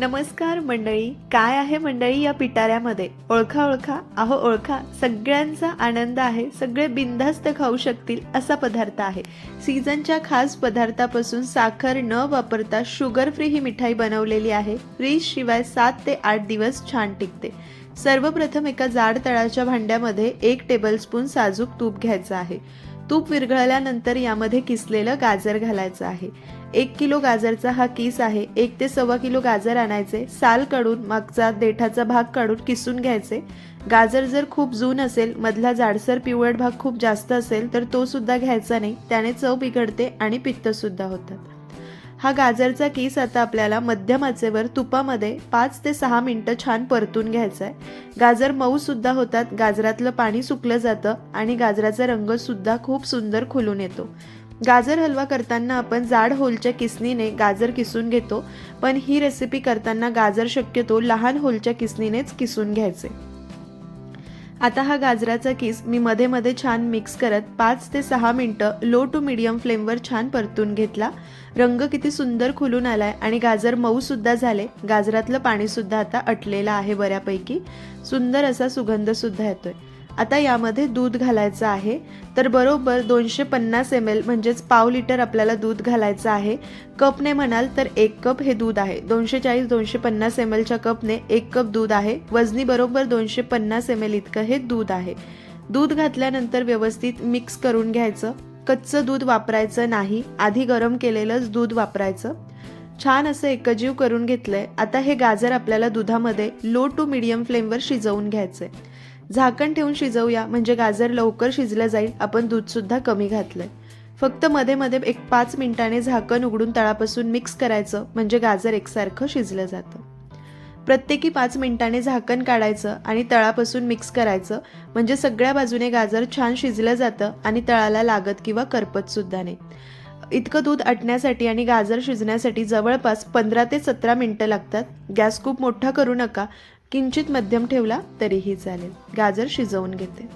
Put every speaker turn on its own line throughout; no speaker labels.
नमस्कार मंडळी काय आहे मंडळी या पिटाऱ्यामध्ये? ओळखा ओळखा. अहो ओळखा. सगळ्यांचा आनंद आहे. सगळे बिनधास्त खाऊ शकतील असा पदार्थ आहे. सीझनच्या खास पदार्थापासून साखर न वापरता शुगर फ्री ही मिठाई बनवलेली आहे. फ्रीज शिवाय सात ते आठ दिवस छान टिकते. सर्वप्रथम एका जाड तळाच्या भांड्यामध्ये एक टेबलस्पून साजूक तूप घ्यायचं आहे. तूप विरघळल्यानंतर यामध्ये किसलेलं गाजर घालायचं आहे. एक किलो गाजरचा हा किस आहे. एक ते सव्वा किलो गाजर आणायचे. साल काढून मागचा देठाचा भाग काढून किसून घ्यायचे. गाजर जर खूप जून असेल मधला जाडसर पिवळट भाग खूप जास्त असेल तर तो सुद्धा घ्यायचा नाही. त्याने चव बिघडते आणि पित्त सुद्धा होतात. हा गाजरचा केस आता आपल्याला मध्यम आचेवर तुपामध्ये पाच ते सहा मिनटं छान परतून घ्यायचा आहे गाजर मऊसुद्धा होतात गाजरातलं पाणी सुकलं जातं आणि गाजराचा रंगसुद्धा खूप सुंदर खुलून येतो. गाजर हलवा करताना आपण जाड होलच्या किसनीने गाजर किसून घेतो पण ही रेसिपी करताना गाजर शक्यतो लहान होलच्या किसनीनेच किसून घ्यायचे. आता हा गाजराचा किस मी मध्ये मध्ये छान मिक्स करत पाच ते सहा मिनटं लो टू मिडियम फ्लेमवर छान परतून घेतला. रंग किती सुंदर खुलून आलाय आणि गाजर मऊसुद्धा झाले. गाजरातलं पाणीसुद्धा आता अटलेलं आहे बऱ्यापैकी. सुंदर असा सुगंधसुद्धा येतोय. आता यामध्ये दूध घालायचं आहे. तर बरोबर दोनशे पन्नास एम एल म्हणजेच पाव लिटर आपल्याला दूध घालायचं आहे. कपने म्हणाल तर एक कप हे दूध आहे. दोनशे चाळीस दोनशे पन्नास एम एलच्या कपने एक कप दूध आहे. वजनी बरोबर दोनशे पन्नास एम एल इतकं हे दूध आहे. दूध घातल्यानंतर व्यवस्थित मिक्स करून घ्यायचं. कच्चं दूध वापरायचं नाही. आधी गरम केलेलंच दूध वापरायचं. छान असं एकजीव करून घेतलंय. आता हे गाजर आपल्याला दुधामध्ये लो टू मिडियम फ्लेमवर शिजवून घ्यायचंय. झाकण ठेवून शिजवूया म्हणजे गाजर लवकर शिजलं जाईल. आपण दूधसुद्धा कमी घातलंय. फक्त मध्ये मध्ये एक पाच मिनिटाने झाकण उघडून तळापासून मिक्स करायचं म्हणजे गाजर एकसारखं शिजलं जातं. प्रत्येकी पाच मिनिटाने झाकण काढायचं आणि तळापासून मिक्स करायचं म्हणजे सगळ्या बाजूने गाजर छान शिजलं जातं आणि तळाला लागत किंवा करपतसुद्धा नाही. इतकं दूध आटण्यासाठी आणि गाजर शिजण्यासाठी जवळपास पंधरा ते सतरा मिनटं लागतात. गॅस खूप मोठा करू नका. किंचित मध्यम ठेवला तरीही चालेल. गाजर शिजवून घेते.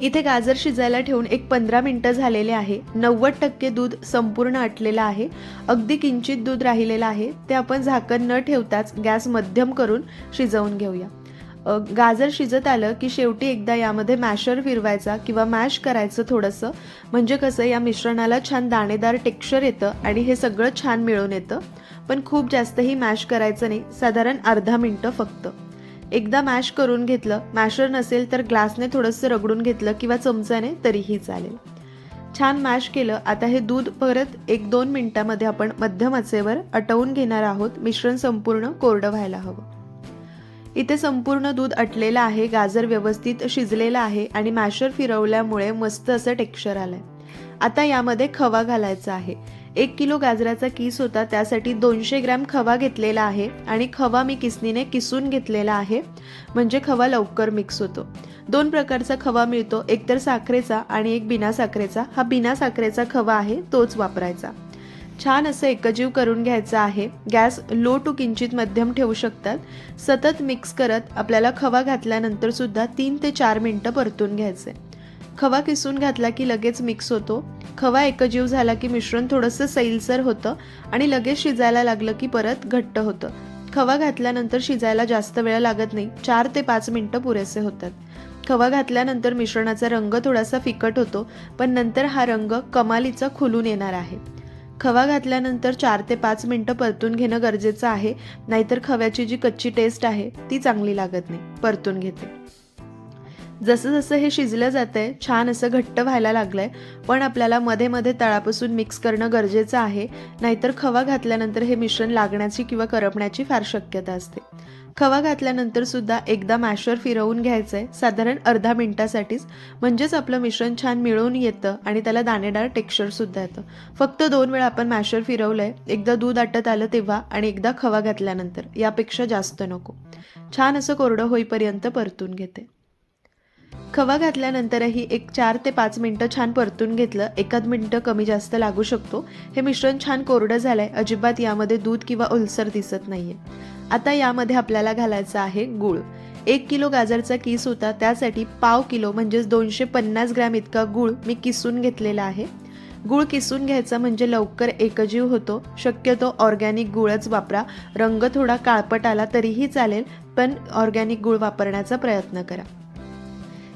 इथे गाजर शिजायला ठेवून एक पंधरा मिनटं झालेले आहे. नव्वद टक्के दूध संपूर्ण आटलेलं आहे. अगदी किंचित दूध राहिलेलं आहे. ते आपण झाकण न ठेवताच गॅस मध्यम करून शिजवून घेऊया. गाजर शिजत आलं की शेवटी एकदा यामध्ये मॅशर फिरवायचा किंवा मॅश करायचं थोडंसं. म्हणजे कसं या मिश्रणाला छान दाणेदार टेक्स्चर येतं आणि हे सगळं छान मिळून येतं. पण खूप जास्तही मॅश करायचं नाही. साधारण अर्धा मिनटं फक्त. एकदा मॅश करून घेतलं मॅशर नसेल तर ग्लासने थोडंसं रगडून घेतलं किंवा चमच्याने तरीही चालेल. छान मॅश केलं. आता हे दूध परत एक दोन मिनटामध्ये आपण मध्यम आचेवर आटवून घेणार आहोत. मिश्रण संपूर्ण कोरडं व्हायला हवं. इथे संपूर्ण दूध अटलेलं आहे गाजर व्यवस्थित शिजलेलं आहे आणि मॅशर फिरवल्यामुळे मस्त असं टेक्स्चर आलंय. आता यामध्ये खवा घालायचा आहे. एक किलो गाजराचा किस होता त्यासाठी दोनशे ग्रॅम खवा घेतलेला आहे आणि खवा मी किसनीने किसून घेतलेला आहे. म्हणजे खवा लवकर मिक्स होतो. दोन प्रकारचा खवा मिळतो एक तर साखरेचा आणि एक बिना साखरेचा. हा बिना साखरेचा खवा आहे तोच वापरायचा. छान असं एकजीव करून घ्यायचं आहे. गॅस लो टू किंचित मध्यम ठेवू शकतात. सतत मिक्स करत आपल्याला खवा घातल्यानंतर सुद्धा तीन ते चार मिनटं परतून घ्यायचे. खवा किसून घातला की लगेच मिक्स होतो. खवा एकजीव झाला की मिश्रण थोडंसं सैलसर होतं आणि लगेच शिजायला लागलं की परत घट्ट होतं. खवा घातल्यानंतर शिजायला जास्त वेळ लागत नाही. चार ते पाच मिनटं पुरेसे होतात. खवा घातल्यानंतर मिश्रणाचा रंग थोडासा फिकट होतो पण नंतर हा रंग कमालीचा खुलून येणार आहे. खवा घातल्यानंतर चार ते पाच मिनटं परतून घेणं गरजेचं आहे नाहीतर खव्याची जी कच्ची टेस्ट आहे ती चांगली लागत नाही. परतून घेते. जसं जसं हे शिजलं जातंय छान असं घट्ट व्हायला लागलंय. पण आपल्याला मध्ये मध्ये तळापासून मिक्स करणं गरजेचं आहे. नाहीतर खवा घातल्यानंतर हे मिश्रण लागण्याची किंवा करपण्याची फार शक्यता असते. खवा घातल्यानंतर सुद्धा एकदा मॅशर फिरवून घ्यायचंय साधारण अर्धा मिनिटासाठीच. म्हणजेच आपलं मिश्रण छान मिळून येतं आणि त्याला दाणेदार टेक्स्चर सुद्धा येतं. फक्त दोन वेळा आपण मॅशर फिरवलंय एकदा दूध आटत आलं तेव्हा आणि एकदा खवा घातल्यानंतर. यापेक्षा जास्त नको. छान असं कोरडं होईपर्यंत परतून घेते. खवा घातल्यानंतरही एक चार ते पाच मिनटं छान परतून घेतलं. एकाद मिनटं कमी जास्त लागू शकतो. हे मिश्रण छान कोरडं झालंय. अजिबात यामध्ये दूध किंवा उलसर दिसत नाहीये. आता यामध्ये आपल्याला घालायचं आहे गूळ. एक किलो गाजरचा किस होता. त्यासाठी पाव किलो म्हणजेच दोनशे पन्नास ग्रॅम इतका गूळ मी किसून घेतलेला आहे. गूळ किसून घ्यायचा म्हणजे लवकर एकजीव होतो. शक्यतो ऑर्गॅनिक गुळच वापरा. रंग थोडा काळपट आला तरीही चालेल पण ऑर्गॅनिक गूळ वापरण्याचा प्रयत्न करा.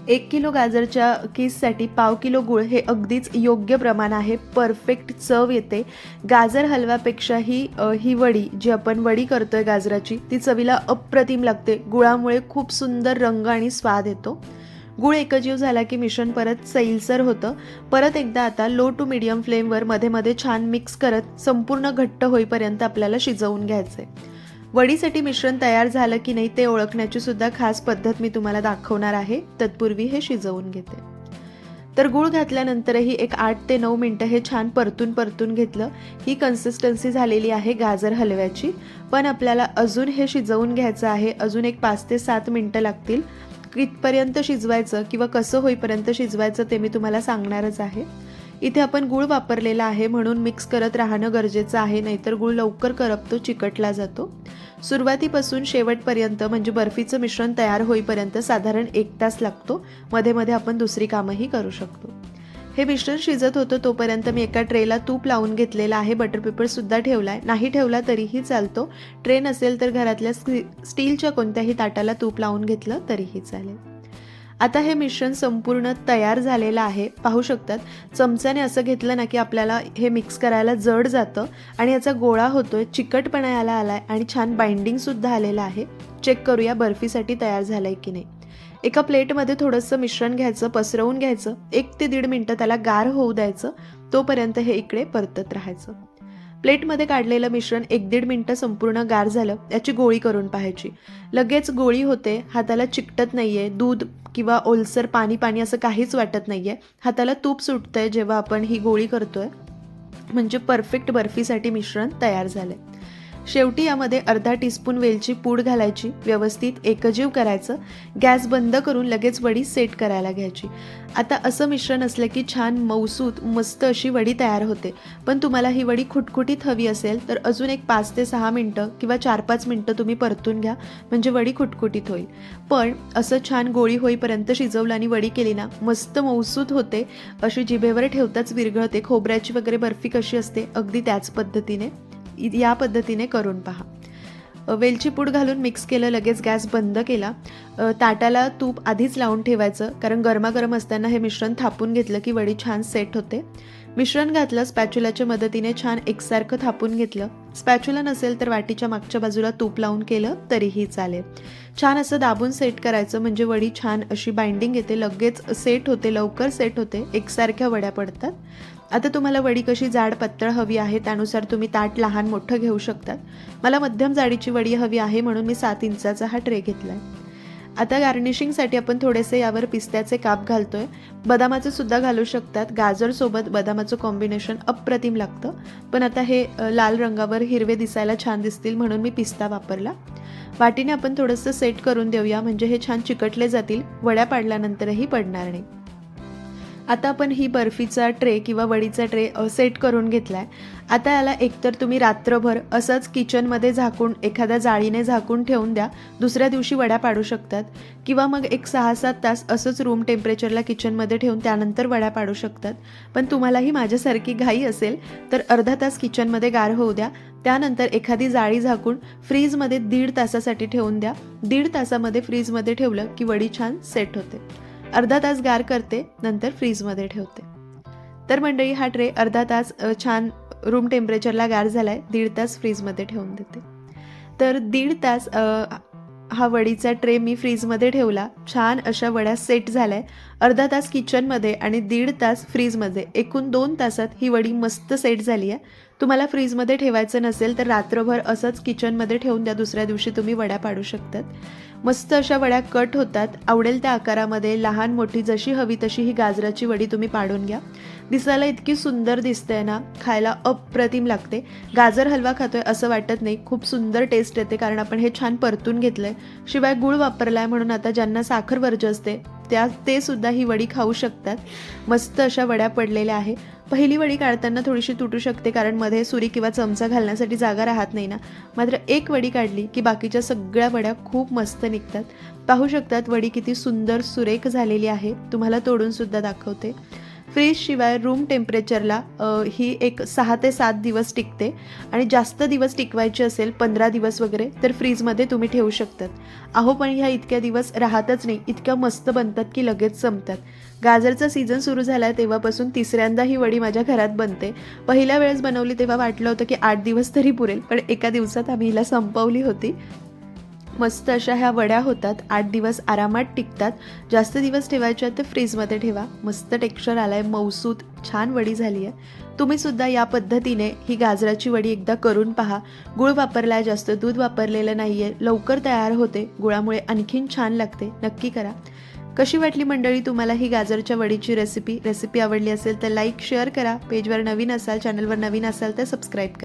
एक किलो गाजरच्या किससाठी पाव किलो गूळ हे अगदीच योग्य प्रमाण आहे. परफेक्ट चव येते. गाजर हलव्यापेक्षाही ही ही वडी जी आपण वडी करतोय गाजराची ती चवीला अप्रतिम लागते. गुळामुळे खूप सुंदर रंग आणि स्वाद येतो. गूळ एकजीव झाला की मिश्रण परत सैलसर होतं. परत एकदा आता लो टू मिडियम फ्लेमवर मध्ये मध्ये छान मिक्स करत संपूर्ण घट्ट होईपर्यंत आपल्याला शिजवून घ्यायचं आहे वडीसाठी मिश्रण तयार झालं की नाही ते ओळखण्याची सुद्धा खास पद्धत मी तुम्हाला दाखवणार आहे. तत्पूर्वी हे शिजवून घेते. तर गूळ घातल्यानंतरही एक आठ ते नऊ मिनटं हे छान परतून परतून घेतलं. ही कन्सिस्टन्सी झालेली आहे गाजर हलव्याची. पण आपल्याला अजून हे शिजवून घ्यायचं आहे. अजून एक पाच ते सात मिनटं लागतील. कितपर्यंत शिजवायचं किंवा कसं होईपर्यंत शिजवायचं ते मी तुम्हाला सांगणारच आहे. इथे आपण गूळ वापरलेला आहे म्हणून मिक्स करत राहणं गरजेचं आहे नाहीतर गूळ लवकर करपतो चिकटला जातो. सुरुवातीपासून शेवटपर्यंत म्हणजे बर्फीचं मिश्रण तयार होईपर्यंत साधारण एक तास लागतो. मध्ये मध्ये आपण दुसरी कामंही करू शकतो. हे मिश्रण शिजत होतं तोपर्यंत मी एका ट्रेला तूप लावून घेतलेला आहे. बटर पेपरसुद्धा ठेवला आहे नाही ठेवला तरीही चालतो. ट्रे नसेल तर घरातल्या स्टीलच्या कोणत्याही ताटाला तूप लावून घेतलं तरीही चालेल. आता हे मिश्रण संपूर्ण तयार झालेलं आहे. पाहू शकतात चमच्याने असं घेतलं ना की आपल्याला हे मिक्स करायला जड जातं आणि याचा गोळा होतोय चिकटपणा याला आलाय आणि छान बाइंडिंगसुद्धा आलेलं आहे. चेक करूया बर्फीसाठी तयार झालंय की नाही. एका प्लेटमध्ये थोडंसं मिश्रण घ्यायचं पसरवून घ्यायचं एक ते दीड मिनटं त्याला गार होऊ द्यायचं तोपर्यंत हे इकडे परतत राहायचं. प्लेटमध्ये काढलेलं मिश्रण एक दीड मिनटं संपूर्ण गार झालं याची गोळी करून पाहायची. लगेच गोळी होते हाताला चिकटत नाही आहे दूध किंवा ओलसर पाणी पाणी असं काहीच वाटत नाही आहे हाताला तूप सुटतंय जेव्हा आपण ही गोळी करतोय. म्हणजे परफेक्ट बर्फीसाठी मिश्रण तयार झालं आहे शेवटी यामध्ये अर्धा टीस्पून वेलची पूड घालायची व्यवस्थित एकजीव करायचं गॅस बंद करून लगेच वडी सेट करायला घ्यायची. आता असं मिश्रण असलं की छान मौसूत मस्त अशी वडी तयार होते. पण तुम्हाला ही वडी खुटखुटीत हवी असेल तर अजून एक पाच ते सहा मिनटं किंवा चार पाच मिनटं तुम्ही परतून घ्या म्हणजे वडी खुटखुटीत होईल. पण असं छान गोळी होईपर्यंत शिजवलं आणि वडी केली ना मस्त मौसूत होते. अशी जिभेवर ठेवताच विरघळते. खोबऱ्याची वगैरे बर्फी कशी असते अगदी त्याच पद्धतीने. या पद्धतीने करून पहा. वेलची पूड घालून मिक्स केलं लगेच गॅस बंद केला. ताटाला तूप आधीच लावून ठेवायचं कारण गरमागरम असताना हे मिश्रण थापून घेतलं की वडी छान सेट होते. मिश्रण घातलं स्पॅच्युलाच्या मदतीने छान एकसारखं थापून घेतलं. स्पॅच्युला नसेल तर वाटीच्या मागच्या बाजूला तूप लावून केलं तरीही चालेल. छान असं दाबून सेट करायचं म्हणजे वडी छान अशी बाइंडिंग येते लगेच सेट होते लवकर सेट होते एकसारख्या वड्या पडतात. आता तुम्हाला वडी कशी जाड पत्तळ हवी आहे त्यानुसार तुम्ही ताट लहान मोठं घेऊ शकतात. मला मध्यम जाडीची वडी हवी आहे म्हणून मी सात इंचाचा हा ट्रे घेतला आहे आता गार्निशिंगसाठी आपण थोडेसे यावर पिस्त्याचे काप घालतोय. बदामाचे सुद्धा घालू शकतात. गाजरसोबत बदामाचं कॉम्बिनेशन अप्रतिम लागतं. पण आता हे लाल रंगावर हिरवे दिसायला छान दिसतील म्हणून मी पिस्ता वापरला. वाटीने आपण थोडंसं सेट करून देऊया. म्हणजे हे छान चिकटले जातील. वड्या पाडल्यानंतरही पडणार नाही. आता आपण ही बर्फीचा ट्रे किंवा वडीचा ट्रे सेट करून घेतला आहे आता याला एकतर तुम्ही रात्रभर असंच किचनमध्ये झाकून एखाद्या जाळीने झाकून ठेवून द्या. दुसऱ्या दिवशी वड्या पाडू शकतात. किंवा मग एक सहा सात तास असंच रूम टेम्परेचरला किचनमध्ये ठेवून त्यानंतर वड्या पाडू शकतात. पण तुम्हालाही माझ्यासारखी घाई असेल तर अर्धा तास किचनमध्ये गार होऊ द्या. त्यानंतर एखादी जाळी झाकून फ्रीजमध्ये दीड तासासाठी ठेवून द्या. दीड तासामध्ये फ्रीजमध्ये ठेवलं की वडी छान सेट होते. अर्धा तास गार करते नंतर फ्रीजमध्ये ठेवते. तर मंडळी हा ट्रे अर्धा तास छान रूम टेम्परेचरला गार झाला आहे दीड तास फ्रीजमध्ये ठेवून देते. तर दीड तास हा वडीचा ट्रे मी फ्रीजमध्ये ठेवला. छान अशा वड्या सेट झाल्या अर्धा तास किचनमध्ये आणि दीड तास फ्रीजमध्ये. एकूण दोन तासात ही वडी मस्त सेट झाली आहे तुम्हाला फ्रीजमध्ये ठेवायचं नसेल तर रात्रभर असंच किचनमध्ये ठेवून द्या. दुसऱ्या दिवशी तुम्ही वड्या पाडू शकतात. मस्त अशा वड्या कट होतात. आवडेल त्या आकारामध्ये. लहान मोठी जशी हवी तशी ही गाजराची वडी तुम्ही पाडून घ्या. दिसायला इतकी सुंदर दिसते ना. खायला अप्रतिम लागते. गाजर हलवा खातोय असं वाटत नाही. खूप सुंदर टेस्ट येते कारण आपण हे छान परतून घेतलंय. शिवाय गुळ वापरलाय म्हणून आता ज्यांना साखर वर्ज असते त्या ते सुद्धा ही वडी खाऊ शकतात. मस्त अशा वड्या पडलेल्या आहे. पहिली वडी काढताना थोडीशी तुटू शकते कारण मध्ये सुरी किंवा चमचा घालण्यासाठी जागा राहत नाही ना. मात्र एक वडी काढली की बाकीच्या सगळ्या वड्या खूप मस्त निघतात. पाहू शकतात वडी किती सुंदर सुरेख झालेली आहे. तुम्हाला तोडून सुद्धा दाखवते. फ्रीजशिवाय रूम टेम्परेचरला ही एक सहा ते सात दिवस टिकते. आणि जास्त दिवस टिकवायची असेल पंधरा दिवस वगैरे तर फ्रीजमध्ये तुम्ही ठेवू शकतात. अहो पण ह्या इतक्या दिवस राहतच नाही. इतक्या मस्त बनतात की लगेच संपतात. गाजरचा सीझन सुरू झाला आहे तेव्हापासून तिसऱ्यांदा ही वडी माझ्या घरात बनते. पहिल्या वेळेस बनवली तेव्हा वाटलं होतं की आठ दिवस तरी पुरेल पण एका दिवसात आम्ही हिला संपवली होती. मस्त अशा ह्या वड्या होतात. आठ दिवस आरामात टिकतात. जास्त दिवस ठेवायच्या तर फ्रीजमध्ये ठेवा. मस्त टेक्स्चर आलाय. मौसूद छान वडी झाली आहे. तुम्ही सुद्धा या पद्धतीने ही गाजराची वडी एकदा करून पहा. गुळ वापरलाय जास्त दूध वापरलेलं नाही आहे लवकर तयार होते. गुळामुळे आणखीन छान लागते. नक्की करा. कशी वाटली मंडळी तुम्हाला ही गाजरच्या वडीची रेसिपी रेसिपी आवडली असेल तर लाईक शेअर करा. पेजवर नवीन असाल चॅनलवर नवीन असाल तर सबस्क्राईब करा.